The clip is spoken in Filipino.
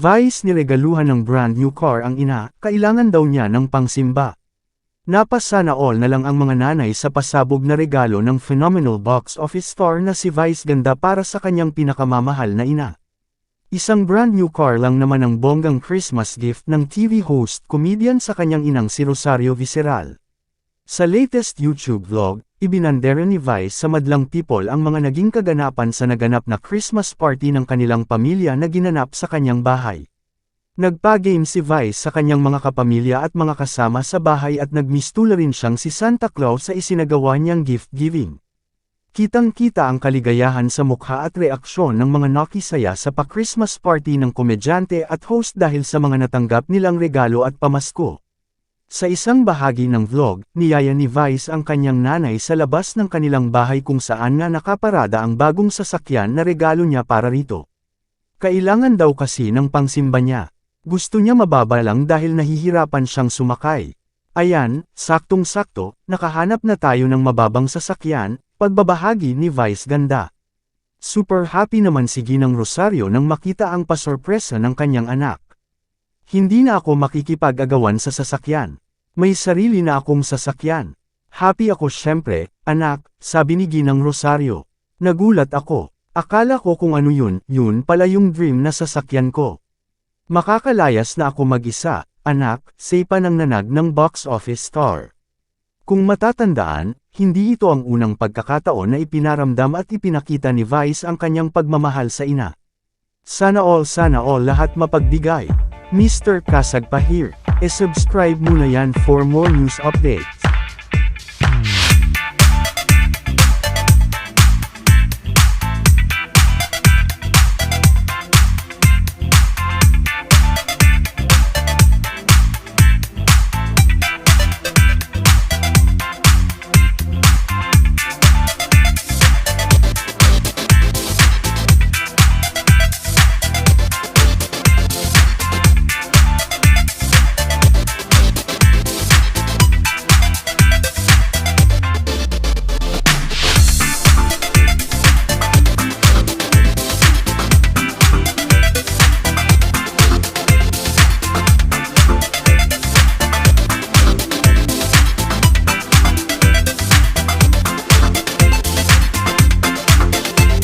Vice niregaluhan ng brand new car ang ina, kailangan daw niya ng pangsimba. Napasana all na lang ang mga nanay sa pasabog na regalo ng phenomenal box office star na si Vice Ganda para sa kanyang pinakamamahal na ina. Isang brand new car lang naman ang bonggang Christmas gift ng TV host comedian sa kanyang inang si Rosario Visceral. Sa latest YouTube vlog, ibinandera ni Vice sa madlang people ang mga naging kaganapan sa naganap na Christmas party ng kanilang pamilya na ginanap sa kanyang bahay. Nagpa-game si Vice sa kanyang mga kapamilya at mga kasama sa bahay at nagmistula rin siyang si Santa Claus sa isinagawa niyang gift giving. Kitang-kita ang kaligayahan sa mukha at reaksyon ng mga nakisaya sa pa-Christmas party ng komedyante at host dahil sa mga natanggap nilang regalo at pamasko. Sa isang bahagi ng vlog, niyaya ni Vice ang kanyang nanay sa labas ng kanilang bahay kung saan nga nakaparada ang bagong sasakyan na regalo niya para rito. Kailangan daw kasi ng pangsimba niya. Gusto niya mababa lang dahil nahihirapan siyang sumakay. Ayan, saktong-sakto, nakahanap na tayo ng mababang sasakyan, pagbabahagi ni Vice Ganda. Super happy naman si Ginang Rosario nang makita ang pasorpresa ng kanyang anak. Hindi na ako makikipag-agawan sa sasakyan. May sarili na akong sasakyan. Happy ako syempre, anak, sabi ni Ginang Rosario. Nagulat ako. Akala ko kung ano yun, yun pala yung dream na sasakyan ko. Makakalayas na ako mag-isa, anak, say pa ng nanag ng box office star. Kung matatandaan, hindi ito ang unang pagkakataon na ipinaramdam at ipinakita ni Vice ang kanyang pagmamahal sa ina. Sana all sana all lahat mapagbigay. Mr. Kasag pa here. E subscribe muna yan for more news updates.